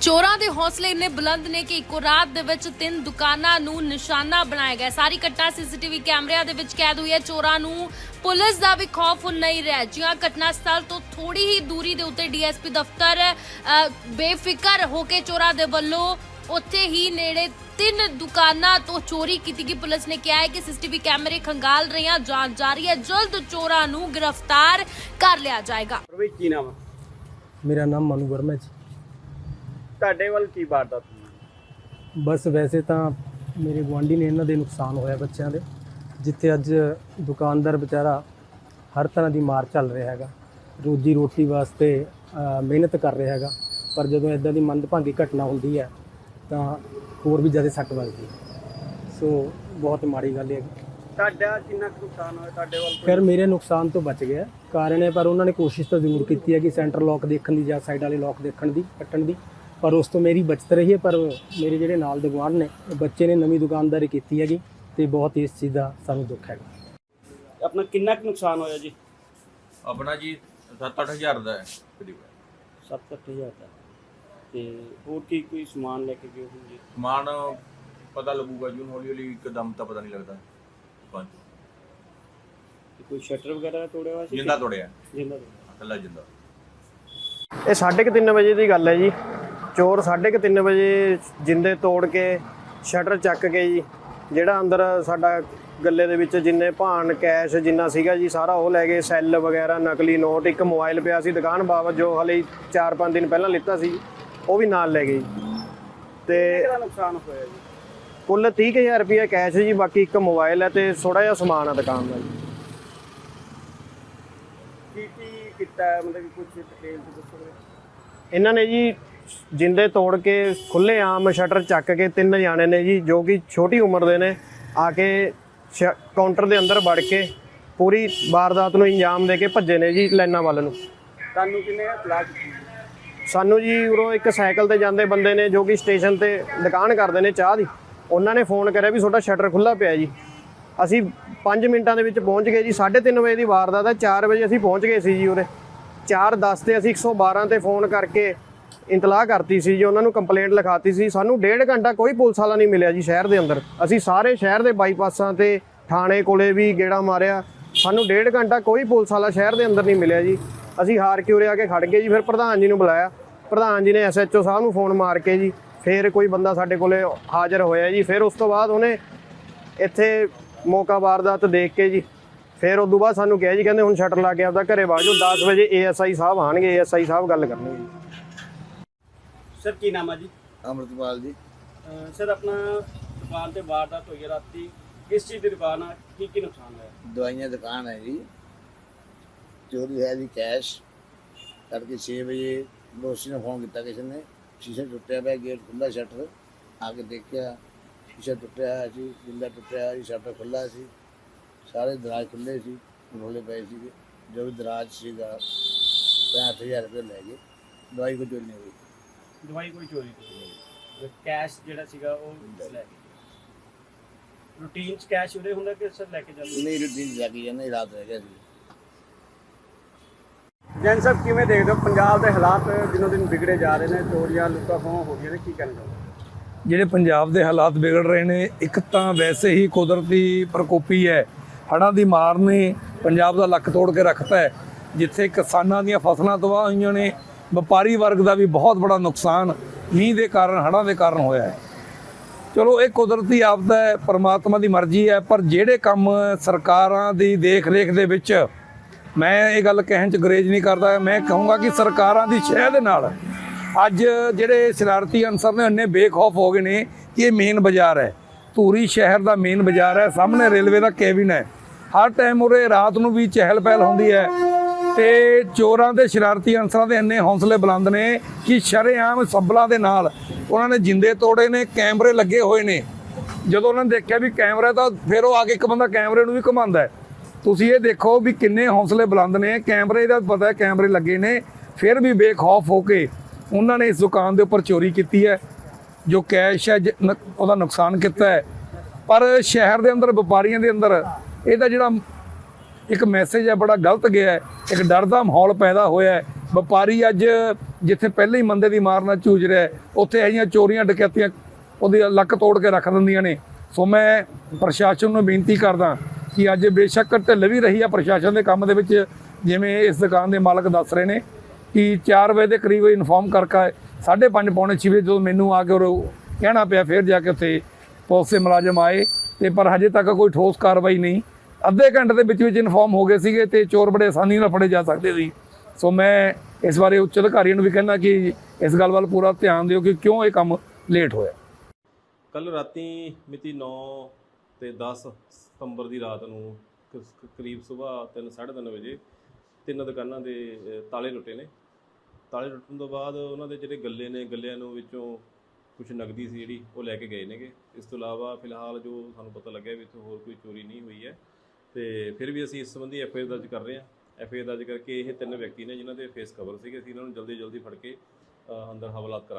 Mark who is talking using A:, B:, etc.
A: ਚੋਰਾਂ ਦੇ ਹੌਸਲੇ ਇੰਨੇ ਬੁਲੰਦ ਨੇ ਕਿ ਇੱਕੋ ਰਾਤ ਦੇ ਵਿੱਚ ਤਿੰਨ ਦੁਕਾਨਾਂ ਨੂੰ ਨਿਸ਼ਾਨਾ ਬਣਾਇਆ ਗਿਆ ਸਾਰੀ ਘਟਨਾ ਸੀਸੀਟੀਵੀ ਕੈਮਰਿਆਂ ਦੇ ਵਿੱਚ ਕੈਦ ਹੋਈ ਹੈ। ਚੋਰਾਂ ਨੂੰ ਪੁਲਿਸ ਦਾ ਵੀ ਖੌਫ ਨਹੀਂ ਰਿਹਾ। ਜਿਹਾ ਘਟਨਾ ਸਥਲ ਤੋਂ ਥੋੜੀ ਹੀ ਦੂਰੀ ਦੇ ਉੱਤੇ ਡੀਐਸਪੀ ਦਫ਼ਤਰ ਬੇਫਿਕਰ ਹੋ ਕੇ ਚੋਰਾਂ ਦੇ ਵੱਲੋਂ ਉੱਥੇ ਹੀ ਨੇੜੇ ਤਿੰਨ ਦੁਕਾਨਾਂ ਤੋਂ ਚੋਰੀ ਕੀਤੀ ਗਈ। ਪੁਲਿਸ ਨੇ ਕਿਹਾ ਹੈ ਕਿ ਸੀਸੀਟੀਵੀ ਕੈਮਰੇ ਖੰਗਾਲ ਰਹੀਆਂ ਜਾਂਚ ਜਾਰੀ ਹੈ। ਜਲਦ ਚੋਰਾਂ ਨੂੰ ਗ੍ਰਿਫਤਾਰ ਕਰ ਲਿਆ ਜਾਏਗਾ।
B: ਪ੍ਰਵੀਨ ਕੀ ਨਾਮ ਆ?
C: ਮੇਰਾ ਨਾਮ ਮਨੂ ਵਰਮਾ ਜੀ।
B: ਤੁਹਾਡੇ ਵੱਲ ਕੀ ਵਾਰਦਾਤ ਹੋਈ?
C: ਬਸ ਵੈਸੇ ਤਾਂ ਮੇਰੇ ਗੁਆਂਢੀ ਨੇ ਇਹਨਾਂ ਦੇ ਨੁਕਸਾਨ ਹੋਇਆ ਬੱਚਿਆਂ ਦੇ ਜਿੱਥੇ ਅੱਜ ਦੁਕਾਨਦਾਰ ਵਿਚਾਰਾ ਹਰ ਤਰ੍ਹਾਂ ਦੀ ਮਾਰ ਚੱਲ ਰਿਹਾ ਹੈਗਾ। ਰੋਜੀ ਰੋਟੀ ਵਾਸਤੇ ਮਿਹਨਤ ਕਰ ਰਿਹਾ ਹੈਗਾ ਪਰ ਜਦੋਂ ਇਦਾਂ ਦੀ ਮੰਦਭਾਗੀ ਘਟਨਾ ਹੁੰਦੀ ਹੈ ਤਾਂ ਹੋਰ ਵੀ ਜ਼ਿਆਦਾ ਸੱਟ ਵੱਜਦੀ ਹੈ। ਸੋ ਬਹੁਤ ਮਾੜੀ ਗੱਲ ਹੈ
B: ਤੁਹਾਡਾ ਕਿੰਨਾ ਕੁ ਨੁਕਸਾਨ ਹੋਇਆ? ਤੁਹਾਡੇ ਵੱਲ
C: ਫਿਰ ਮੇਰੇ ਨੁਕਸਾਨ ਤੋਂ ਬਚ ਗਿਆ। ਕਾਰਨ ਹੈ ਪਰ ਉਹਨਾਂ ਨੇ ਕੋਸ਼ਿਸ਼ ਤਾਂ ਜ਼ਰੂਰ ਕੀਤੀ ਹੈ ਕਿ ਸੈਂਟਰ ਲੋਕ ਦੇਖਣ ਦੀ ਜਾਂ ਸਾਈਡ ਵਾਲੇ ਲੋਕ ਦੇਖਣ ਦੀ ਕੱਟਣ ਦੀ। ਪਰ ਉਸ ਤੋਂ ਮੇਰੀ ਬਚਤ ਰਹੀ ਹੈ ਪਰ ਮੇਰੇ ਜਿਹੜੇ ਨਾਲ ਦੇ ਗੁਆਂਢ ਨੇ ਉਹ ਬੱਚੇ ਨੇ ਨਵੀਂ ਦੁਕਾਨਦਾਰੀ ਕੀਤੀ ਹੈਗੀ ਤੇ ਬਹੁਤ ਇਸ ਚੀਜ਼ ਦਾ ਸਾਨੂੰ ਦੁੱਖ ਹੈਗਾ।
B: ਆਪਣਾ ਕਿੰਨਾ ਕੁ ਨੁਕਸਾਨ ਹੋਇਆ ਜੀ?
D: ਆਪਣਾ ਜੀ 7-8000 ਦਾ ਹੈ ਕਰੀਬ।
B: 7-8000 ਦਾ। ਤੇ ਹੋਰ ਕੀ ਕੋਈ ਸਮਾਨ ਲੈ ਕੇ ਗਏ ਹੋ ਜੀ
D: ਸਮਾਨ ਪਤਾ ਲੱਗੂਗਾ ਜੀ ਹੌਲੀ ਹੌਲੀ ਇੱਕਦਮ ਤਾਂ ਪਤਾ ਨਹੀਂ ਲੱਗਦਾ। ਪੰਜ
B: ਕੋਈ ਸ਼ਟਰ ਵਗੈਰਾ ਤੋੜਿਆ ਹੋਇਆ ਸੀ?
D: ਜਿੰਦਾ ਤੋੜਿਆ।
B: ਜਿੰਦਾ ਤੋੜਿਆ।
D: ਕੱਲਾ ਜਿੰਦਾ।
E: ਇਹ 3:30 ਵਜੇ ਦੀ ਗੱਲ ਹੈ ਜੀ। ਚੋਰ 3:30 ਵਜੇ ਜਿੰਦੇ ਤੋੜ ਕੇ ਸ਼ਟਰ ਚੱਕ ਕੇ ਜੀ ਜਿਹੜਾ ਅੰਦਰ ਸਾਡਾ ਗੱਲੇ ਦੇ ਵਿੱਚ ਜਿੰਨੇ ਭਾਣ ਕੈਸ਼ ਜਿੰਨਾ ਸੀਗਾ ਜੀ ਸਾਰਾ ਉਹ ਲੈ ਗਏ ਸੈੱਲ ਵਗੈਰਾ ਨਕਲੀ ਨੋਟ ਇੱਕ ਮੋਬਾਈਲ ਪਿਆ ਸੀ ਦੁਕਾਨ ਬਾਬਤ ਜੋ ਹਲੇ 4-5 ਦਿਨ ਪਹਿਲਾਂ ਲਿੱਤਾ ਸੀ ਉਹ ਵੀ ਨਾਲ ਲੈ ਗਏ। ਤੇ
B: ਕਿਹੜਾ ਨੁਕਸਾਨ ਹੋਇਆ ਜੀ
E: ਕੁੱਲ 30000 ਰੁਪਏ ਕੈਸ਼ ਜੀ ਬਾਕੀ ਇੱਕ ਮੋਬਾਈਲ ਹੈ ਤੇ ਥੋੜਾ ਜਿਹਾ ਸਮਾਨ ਆ ਦੁਕਾਨ ਦਾ ਜੀ
B: ਕੀ ਕੀ ਕੀਤਾ? ਮਤਲਬ ਕੁਝ ਡਿਟੇਲ ਦੱਸੋਗੇ
E: ਇਹਨਾਂ ਨੇ ਜੀ ਜਿੰਦੇ ਤੋੜ ਕੇ ਖੁੱਲੇ ਆਮ ਸ਼ਟਰ ਚੱਕ ਕੇ ਤਿੰਨ ਜਾਣੇ ਨੇ ਜੀ ਜੋ ਕਿ ਛੋਟੀ ਉਮਰ ਦੇ ਨੇ ਆ ਕੇ ਕਾਊਂਟਰ ਦੇ ਅੰਦਰ ਵੜ ਕੇ ਪੂਰੀ ਵਾਰਦਾਤ ਨੂੰ ਇੰਜਾਮ ਦੇ ਕੇ ਭੱਜੇ ਨੇ ਜੀ ਲਾਈਨਾਂ ਵੱਲ ਨੂੰ।
B: ਤੁਹਾਨੂੰ ਕਿੰਨੇ ਕੀਤੀ
E: ਸਾਨੂੰ ਜੀ ਉਰੋਂ ਇੱਕ ਸਾਈਕਲ ਤੇ ਜਾਂਦੇ ਬੰਦੇ ਨੇ ਜੋ ਕਿ ਸਟੇਸ਼ਨ ਤੇ ਦੁਕਾਨ ਕਰਦੇ ਨੇ ਚਾਹ ਦੀ। ਉਹਨਾਂ ਨੇ ਫੋਨ ਕਰਿਆ ਵੀ ਤੁਹਾਡਾ ਸ਼ਟਰ ਖੁੱਲਾ ਪਿਆ ਜੀ। ਅਸੀਂ 5 ਮਿੰਟਾਂ ਦੇ ਵਿੱਚ ਪਹੁੰਚ ਗਏ ਜੀ 3:30 ਵਜੇ ਦੀ ਵਾਰਦਾਤ ਹੈ 4 ਵਜੇ ਅਸੀਂ ਪਹੁੰਚ ਗਏ ਸੀ ਜੀ ਉਰੇ। 4:10 ਤੇ ਅਸੀਂ 112 ਤੇ ਫੋਨ ਕਰਕੇ ਇੰਤਲਾਹ ਕਰਤੀ ਸੀ ਜੀ, ਉਹਨਾਂ ਨੂੰ ਕੰਪਲੇਂਟ ਲਿਖਾਤੀ ਸੀ। ਸਾਨੂੰ ਡੇਢ ਘੰਟਾ ਕੋਈ ਪੁਲਿਸ ਵਾਲਾ ਨਹੀਂ ਮਿਲਿਆ ਜੀ ਸ਼ਹਿਰ ਦੇ ਅੰਦਰ। ਅਸੀਂ ਸਾਰੇ ਸ਼ਹਿਰ ਦੇ ਬਾਈਪਾਸਾਂ ਤੇ, ਥਾਣੇ ਕੋਲੇ ਵੀ ਗੇੜਾ ਮਾਰਿਆ। ਸਾਨੂੰ ਡੇਢ ਘੰਟਾ ਕੋਈ ਪੁਲਿਸ ਵਾਲਾ ਸ਼ਹਿਰ ਦੇ ਅੰਦਰ ਨਹੀਂ ਮਿਲਿਆ ਜੀ। ਅਸੀਂ ਹਾਰ ਕੇ ਉਰੇ ਆ ਕੇ ਖੜ ਗਏ ਜੀ, ਫਿਰ ਪ੍ਰਧਾਨ ਜੀ ਨੂੰ ਬੁਲਾਇਆ। ਪ੍ਰਧਾਨ ਜੀ ਨੇ ਐਸਐਚਓ ਸਾਹਿਬ ਨੂੰ ਫੋਨ ਮਾਰ ਕੇ ਜੀ, ਫਿਰ ਕੋਈ ਬੰਦਾ ਸਾਡੇ ਕੋਲੇ ਹਾਜ਼ਰ ਹੋਇਆ ਜੀ। ਫਿਰ ਉਸ ਤੋਂ ਬਾਅਦ ਉਹਨੇ ਇੱਥੇ ਮੌਕਾ ਵਾਰਦਾਤ ਦੇਖ ਕੇ ਜੀ ਫਿਰ ਉਸ ਤੋਂ ਬਾਅਦ ਸਾਨੂੰ ਕਿਹਾ ਜੀ ਕਹਿੰਦੇ ਹੁਣ ਸ਼ਟਰ ਲਾ ਕੇ ਆਪਦਾ ਘਰੇ ਬਾਜੋ 10 ਵਜੇ ਏਐਸਆਈ ਸਾਹਿਬ ਆਣਗੇ ਏਐਸਆਈ ਸਾਹਿਬ ਗੱਲ ਕਰਨਗੇ
B: ਸਰ ਕੀ ਨਾਮ ਆ ਜੀ?
F: ਅਮਰਤਪਾਲ ਜੀ।
B: ਅਹ ਸਰ ਆਪਣਾ ਦੁਕਾਨ ਤੇ ਵਾਰਦਾਤ ਹੋਈ ਹੈ ਰਾਤੀ। ਕਿਸ ਚੀਜ਼ ਦੀ ਦੁਕਾਨ ਆ? ਕੀ ਕੀ ਨੁਕਸਾਨ ਹੋਇਆ?
F: ਦਵਾਈਆਂ ਦੁਕਾਨ ਹੈ ਜੀ। ਚੋਰੀ ਹੈ ਜੀ ਕੈਸ਼। ਤੜਕੇ 6 ਵਜੇ ਦੋਸਤੀ ਨੇ ਫੋਨ ਕੀਤਾ ਕਿਸੇ ਨੇ। ਸ਼ੀਸ਼ਾ ਟੁੱਟਿਆ ਪਿਆ ਗੇਟ ਖੁੱਲਾ ਸ਼ਟਰ। ਆ ਕੇ ਦੇਖਿਆ ਸ਼ੀਸ਼ਾ ਟੁੱਟਿਆ ਹੋਇਆ ਸੀ ਜਿੰਦਾ ਟੁੱਟਿਆ ਹੋਇਆ ਸੀ ਸ਼ਟਰ ਖੁੱਲਾ ਸੀ। ਸਾਰੇ ਦਰਾਜ ਖੁੱਲੇ ਸੀ ਰੋਲੇ ਪਏ ਸੀ ਜੋ ਵੀ ਦਰਾਜ ਸੀਗਾ 65000 ਰੁਪਏ ਲੈ ਗਏ। ਦਵਾਈ ਕੋਈ ਚੋਰੀ ਨਹੀਂ ਹੋਈ।
B: ਦਵਾਈ ਕੋਈ ਚੋਰੀ ਨਹੀਂ ਕੈਸ਼ ਜਿਹੜਾ ਸੀਗਾ ਉਹ ਲੈ ਗਏ? ਰੂਟੀਨ ਚ ਕੈਸ਼ ਉਰੇ ਹੁੰਦਾ ਕਿ ਸਰ ਲੈ ਕੇ ਜਾਂਦੇ?
F: ਨਹੀਂ ਰੁਟੀਨ ਲੱਗੀ ਜਾਂਦੀ ਰਾਤ ਰਹਿ ਗਿਆ ਸੀ
B: ਜੈਨ ਸਾਹਿਬ ਕਿਵੇਂ ਦੇਖਦੇ ਹੋ? ਪੰਜਾਬ ਦੇ ਹਾਲਾਤ ਦਿਨੋ ਦਿਨ ਵਿਗੜੇ ਜਾ ਰਹੇ ਨੇ ਚੋਰੀਆਂ ਲੁੱਟਾਂ ਖੋਹਾਂ ਹੋ ਰਹੀਆਂ ਨੇ ਕੀ ਕਹਿਣਾ ਚਾਹੁੰਦੇ
G: ਜਿਹੜੇ ਪੰਜਾਬ ਦੇ ਹਾਲਾਤ ਵਿਗੜ ਰਹੇ ਨੇ ਇੱਕ ਤਾਂ ਵੈਸੇ ਹੀ ਕੁਦਰਤੀ ਪ੍ਰਕੋਪੀ ਹੈ ਹੜ੍ਹਾਂ ਦੀ ਮਾਰ ਨੇ ਪੰਜਾਬ ਦਾ ਲੱਕ ਤੋੜ ਕੇ ਰੱਖਤਾ ਹੈ, ਜਿੱਥੇ ਕਿਸਾਨਾਂ ਦੀਆਂ ਫਸਲਾਂ ਤਬਾਹ ਹੋਈਆਂ ਨੇ, ਵਪਾਰੀ ਵਰਗ ਦਾ ਵੀ ਬਹੁਤ ਬੜਾ ਨੁਕਸਾਨ ਮੀਂਹ ਦੇ ਕਾਰਨ, ਹੜ੍ਹਾਂ ਦੇ ਕਾਰਨ ਹੋਇਆ ਹੈ। ਚਲੋ, ਇਹ ਕੁਦਰਤੀ ਆਫਤ ਹੈ, ਪਰਮਾਤਮਾ ਦੀ ਮਰਜ਼ੀ ਹੈ, ਪਰ ਜਿਹੜੇ ਕੰਮ ਸਰਕਾਰਾਂ ਦੀ ਦੇਖ-ਰੇਖ ਦੇ ਵਿੱਚ ਮੈਂ ਇਹ ਗੱਲ ਕਹਿਣ ਚ ਗਰੇਜ ਨਹੀਂ ਕਰਦਾ, ਮੈਂ ਕਹੂੰਗਾ ਕਿ ਸਰਕਾਰਾਂ ਦੀ ਸ਼ਹਿ ਦੇ ਨਾਲ ਅੱਜ ਜਿਹੜੇ ਸ਼ਰਾਰਤੀ ਅਨਸਰ ਨੇ, ਇੰਨੇ ਬੇਖੌਫ ਹੋ ਗਏ ਨੇ ਕਿ ਇਹ ਮੇਨ ਬਾਜ਼ਾਰ ਹੈ। ਧੂਰੀ ਸ਼ਹਿਰ ਦਾ ਮੇਨ ਬਾਜ਼ਾਰ ਹੈ, ਸਾਹਮਣੇ ਰੇਲਵੇ ਦਾ ਕੈਬਿਨ ਹੈ। ਹਰ ਟਾਈਮ ਉਰੇ ਰਾਤ ਨੂੰ ਵੀ ਚਹਿਲ ਪਹਿਲ ਹੁੰਦੀ ਹੈ ਤੇ ਚੋਰਾਂ ਦੇ ਸ਼ਰਾਰਤੀ ਅਨਸਰਾਂ ਦੇ ਇੰਨੇ ਹੌਸਲੇ ਬੁਲੰਦ ਨੇ ਕਿ ਸ਼ਰੇਆਮ ਸੱਬਲਾਂ ਦੇ ਨਾਲ ਉਹਨਾਂ ਨੇ ਜਿੰਦੇ ਤੋੜੇ ਨੇ, ਕੈਮਰੇ ਲੱਗੇ ਹੋਏ ਨੇ। ਜਦੋਂ ਉਹਨਾਂ ਨੇ ਦੇਖਿਆ ਵੀ ਕੈਮਰਾ ਤਾਂ ਫਿਰ ਉਹ ਆ ਕੇ ਇੱਕ ਬੰਦਾ ਕੈਮਰੇ ਨੂੰ ਵੀ ਘੁਮਾਉਂਦਾ ਹੈ। ਤੁਸੀਂ ਇਹ ਦੇਖੋ ਵੀ ਕਿੰਨੇ ਹੌਸਲੇ ਬੁਲੰਦ ਨੇ, ਕੈਮਰੇ ਦਾ ਪਤਾ ਹੈ ਕੈਮਰੇ ਲੱਗੇ ਨੇ, ਫਿਰ ਵੀ ਬੇਖੌਫ ਹੋ ਕੇ ਉਹਨਾਂ ਨੇ ਇਸ ਦੁਕਾਨ ਦੇ ਉੱਪਰ ਚੋਰੀ ਕੀਤੀ ਹੈ, ਜੋ ਕੈਸ਼ ਹੈ, ਜ- ਉਹਦਾ ਨੁਕਸਾਨ ਕੀਤਾ ਹੈ। ਪਰ ਸ਼ਹਿਰ ਦੇ ਅੰਦਰ, ਵਪਾਰੀਆਂ ਦੇ ਅੰਦਰ ਇਹਦਾ ਜਿਹੜਾ ਇੱਕ ਮੈਸੇਜ ਹੈ, ਬੜਾ ਗਲਤ ਗਿਆ ਹੈ। ਇੱਕ ਡਰ ਦਾ ਮਾਹੌਲ ਪੈਦਾ ਹੋਇਆ ਹੈ। ਵਪਾਰੀ ਅੱਜ ਜਿੱਥੇ ਪਹਿਲਾਂ ਹੀ ਮੰਦੇ ਦੀ ਮਾਰ ਨਾਲ ਝੂਝ ਰਿਹਾ ਉੱਥੇ ਇਹ ਜਿਹੀਆਂ ਚੋਰੀਆਂ, ਡਕੈਤੀਆਂ ਉਹਦੀ ਲੱਕ ਤੋੜ ਕੇ ਰੱਖ ਦਿੰਦੀਆਂ ਨੇ। ਸੋ ਮੈਂ ਪ੍ਰਸ਼ਾਸਨ ਨੂੰ ਬੇਨਤੀ ਕਰਦਾ ਕਿ ਅੱਜ ਬੇਸ਼ੱਕ ਢਿੱਲ ਵੀ ਰਹੀ ਆ ਪ੍ਰਸ਼ਾਸਨ ਦੇ ਕੰਮ ਦੇ ਵਿੱਚ, ਜਿਵੇਂ ਇਸ ਦੁਕਾਨ ਦੇ ਮਾਲਕ ਦੱਸ ਰਹੇ ਨੇ ਕਿ 4 ਵਜੇ ਦੇ ਕਰੀਬ ਇਨਫੋਰਮ ਕਰਕੇ 5:30 ਪੌਣੇ 6 ਵਜੇ ਜਦੋਂ ਮੈਨੂੰ ਆ ਕੇ ਉਹ ਕਹਿਣਾ ਪਿਆ, ਫਿਰ ਜਾ ਕੇ ਉੱਥੇ ਪੁਲਿਸ ਦੇ ਮੁਲਾਜ਼ਮ ਆਏ ਤੇ ਪਰ ਹਜੇ ਤੱਕ ਕੋਈ ਠੋਸ ਕਾਰਵਾਈ ਨਹੀਂ। ਅੱਧੇ ਘੰਟੇ ਦੇ ਵਿੱਚ ਵਿੱਚ ਇਨਫੋਰਮ ਹੋ ਗਏ ਸੀਗੇ ਤੇ ਚੋਰ ਬੜੇ ਆਸਾਨੀ ਨਾਲ ਫੜੇ ਜਾ ਸਕਦੇ ਸੀ। ਸੋ ਮੈਂ ਇਸ ਬਾਰੇ ਉੱਚ ਅਧਿਕਾਰੀਆਂ ਨੂੰ ਵੀ ਕਹਿੰਦਾ ਕਿ ਇਸ ਗੱਲ ਵੱਲ ਪੂਰਾ ਧਿਆਨ ਦਿਓ ਕਿ ਕਿਉਂ ਇਹ ਕੰਮ ਲੇਟ ਹੋਇਆ।
H: ਕੱਲ ਰਾਤੀ ਮਿਤੀ 9 ਤੇ 10 ਸਤੰਬਰ ਦੀ ਰਾਤ ਨੂੰ ਕ- ਕ- ਕਰੀਬ ਸਵੇਰ 3:30 ਵਜੇ ਤਿੰਨ ਦੁਕਾਨਾਂ ਦੇ ਤਾਲੇ ਟੁੱਟੇ ਨੇ। ਤਾਲੇ ਟੁੱਟਣ ਤੋਂ ਬਾਅਦ ਉਹਨਾਂ ਦੇ ਜਿਹੜੇ ਗੱਲੇ ਨੇ, ਗੱਲਿਆਂ ਨੂੰ ਵਿੱਚੋਂ ਕੁਝ ਨਗਦੀ ਸੀ ਜਿਹੜੀ ਉਹ ਲੈ ਕੇ ਗਏ ਨੇਗੇ। ਇਸ ਤੋਂ ਇਲਾਵਾ ਫਿਲਹਾਲ ਜੋ ਸਾਨੂੰ ਪਤਾ ਲੱਗਿਆ ਵੀ ਇੱਥੇ ਹੋਰ ਕੋਈ ਚੋਰੀ ਨਹੀਂ ਹੋਈ ਹੈ। ਤੇ ਫਿਰ ਵੀ ਅਸੀਂ ਇਸ ਸੰਬੰਧੀ ਐਫ ਆਈ ਆਰ ਦਰਜ ਕਰ ਰਹੇ ਹਾਂ। ਐਫ ਆਈ ਆਰ ਦਰਜ ਕਰਕੇ ਇਹ ਤਿੰਨ ਵਿਅਕਤੀ ਨੇ ਜਿਨ੍ਹਾਂ ਦੇ ਫੇਸ ਕਵਰ ਸੀਗੇ। ਅਸੀਂ ਇਹਨਾਂ ਨੂੰ ਜਲਦੀ ਜਲਦੀ ਫੜ ਕੇ ਅ, ਅੰਦਰ ਹਵਾਲਾਤ ਕਰਾਂਗੇ।